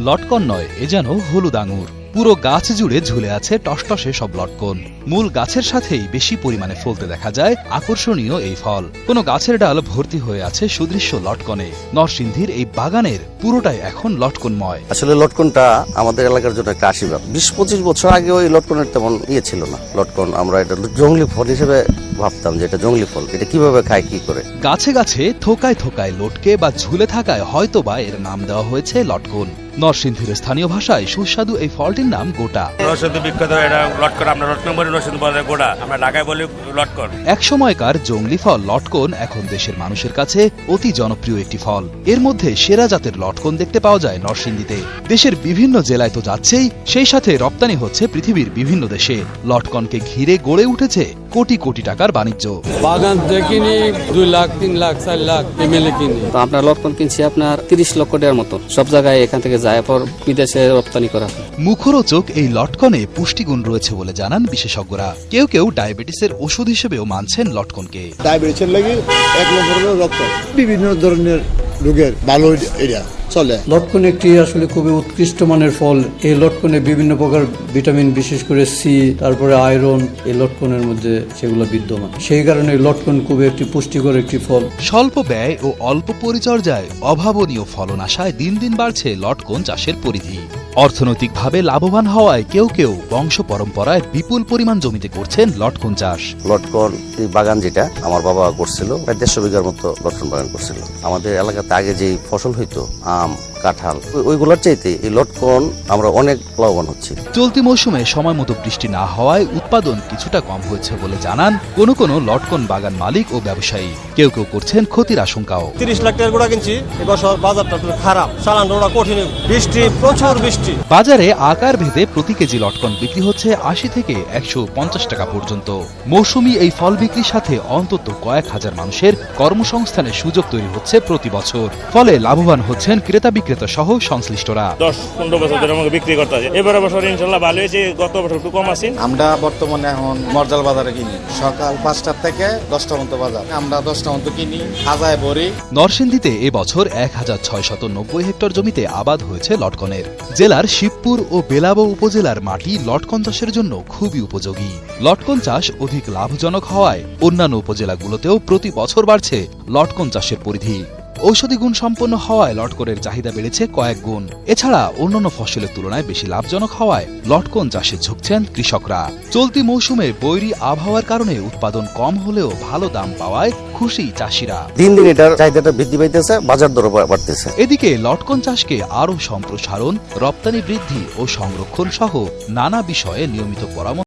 লটকন নয় এ যেন হলুদ আঙুর পুরো গাছ জুড়ে ঝুলে আছে টসটসে সব লটকন। মূল গাছের সাথেই বেশি পরিমাণে ফলতে দেখা যায় আকর্ষণীয় এই ফল। কোনো গাছের ডাল ভর্তি হয়ে আছে সুদৃশ্য লটকনে। নরসিংদীর এই বাগানের পুরোটাই এখন লটকনময়। আসলে লটকনটা আমাদের এলাকার জন্য একটা আশীর্বাদ। বিশ পঁচিশ বছর আগে ওই লটকনের তেমন ইয়ে ছিল না। লটকন আমরা এটা জঙ্গলি ফল হিসেবে ভাবতাম যে এটা জঙ্গলি ফল। এটা কীভাবে খায় কি করে? গাছে গাছে থোকায় থোকায় লটকে বা ঝুলে থাকায় হয়তোবা এর নাম দেওয়া হয়েছে লটকন। নরসিংদীর স্থানীয় ভাষায় সুস্বাদু এই ফলটির নাম গোটা। নরসিংদী বিখ্যাত এটা লটকন আমরা লটকন বলি নরসিংদী বলে গোড়া আমরা ঢাকায় বলি লটকন। একসময়কার জঙ্গলি ফল লটকন এখন দেশের মানুষের কাছে অতি জনপ্রিয় একটি ফল। এর মধ্যে সেরা জাতের লটকন দেখতে পাওয়া যায় নরসিংদীতে। দেশের বিভিন্ন জেলায় তো যাচ্ছেই সেই সাথে রপ্তানি হচ্ছে পৃথিবীর বিভিন্ন দেশে। লটকনকে ঘিরে গড়ে উঠেছে কোটি কোটি টাকার বাণিজ্য। বাগান দেখিনি দুই লাখ তিন লাখ চার লাখ এমএলএ কিনি। তো আপনার লটকন কিনছি আপনার তিরিশ লক্ষ টাকার মতো। সব জায়গায় এখান থেকে যায় পর বিদেশে রপ্তানি করা হয়। মুখরোচক এই লটকনে পুষ্টিগুণ রয়েছে বলে জানান বিশেষজ্ঞরা। কেউ কেউ ডায়াবেটিসের ওষুধ হিসেবেও মানছেন লটকনকে। ডায়াবেটিসের লাগে এক নম্বরের রক্ত বিভিন্ন ধরনের রোগের ভালো এটা চলে। লটকন একটি আসলে খুবই উৎকৃষ্ট মানের ফল। এই লটকনে বিভিন্ন প্রকার ভিটামিন বিশেষ করে সি তারপরে আয়রন এই লটকনের মধ্যে সেগুলো বিদ্যমান। সেই কারণে লটকন খুবই একটি পুষ্টিকর একটি ফল। স্বল্প ব্যয় ও অল্প পরিচর্যায় অভাবনীয় ফলন আশায় দিন দিন বাড়ছে লটকন চাষের পরিধি। অর্থনৈতিকভাবে লাভবান হওয়ায় কেউ কেউ বংশ পরম্পরায় বিপুল পরিমাণ জমিতে করছেন লটকন চাষ। লটকন বাগান যেটা আমার বাবা করছিল দেড়শো বিঘার মতো লটকন বাগান করছিল। আমাদের এলাকাতে আগে যে ফসল হইতো, আম কাঁঠাল। ওইগুলোর চাইতে এই লটকন আমরা অনেক লাভবান হচ্ছি। চলতি মৌসুমে সময় মতো বৃষ্টি না হওয়ায় উৎপাদন কিছুটা কম হয়েছে বলে জানান কোনো কোনো লটকন বাগান মালিক ও ব্যবসায়ী। কেউ কেউ করছেন ক্ষতির আশঙ্কাও। তিরিশ লাখ টাকার গোড়া কিনছি এবছর বাজারটা খুব খারাপ চালান ওরা কঠিন। বৃষ্টি প্রচুর বৃষ্টি। বাজারে আকার ভেদে প্রতি কেজি লটকন বিক্রি হচ্ছে আশি থেকে একশো পঞ্চাশ টাকা পর্যন্ত। মৌসুমি এই ফল বিক্রির সাথে অন্তত কয়েক হাজার মানুষের কর্মসংস্থানের সুযোগ তৈরি হচ্ছে প্রতি বছর। ফলে লাভবান হচ্ছেন ক্রেতা বিক্রেতা সহ সংশ্লিষ্টরা। দশ পনেরো বছর ধরে আমাকে বিক্রি করতে আছে এবারে বছর ইনশাল্লাহ ভালো হয়েছে গত বছর একটু কম আছে। আমরা বর্তমানে এখন মর্জাল বাজারে কিনি। সকাল পাঁচটার থেকে দশটা মতো বাজার। আমরা দশটা মতো কিনি হাজায় ভরি। নরসিংদীতে এবছর এক হাজার ছয় শত নব্বই হেক্টর জমিতে আবাদ হয়েছে লটকনের। জেলার শিবপুর ও বেলাবো উপজেলার মাটি লটকন চাষের জন্য খুবই উপযোগী। লটকন চাষ অধিক লাভজনক হওয়ায় অন্যান্য উপজেলাগুলোতেও প্রতি বছর বাড়ছে লটকন চাষের পরিধি। ঔষধি গুণ সম্পন্ন হওয়ায় লটকনের চাহিদা বেড়েছে কয়েক গুণ। এছাড়া অন্যান্য ফসলের তুলনায় বেশি লাভজনক হওয়ায় লটকন চাষে ঝুঁকছেন কৃষকরা। চলতি মৌসুমে বৈরী আবহাওয়ার কারণে উৎপাদন কম হলেও ভালো দাম পাওয়ায় খুশি চাষিরা। দিন দিন এটার চাহিদাটা বৃদ্ধি পাইতেছে বাজার দরও বাড়তেছে। এদিকে লটকন চাষকে আরও সম্প্রসারণ রপ্তানি বৃদ্ধি ও সংরক্ষণ সহ নানা বিষয়ে নিয়মিত পরামর্শ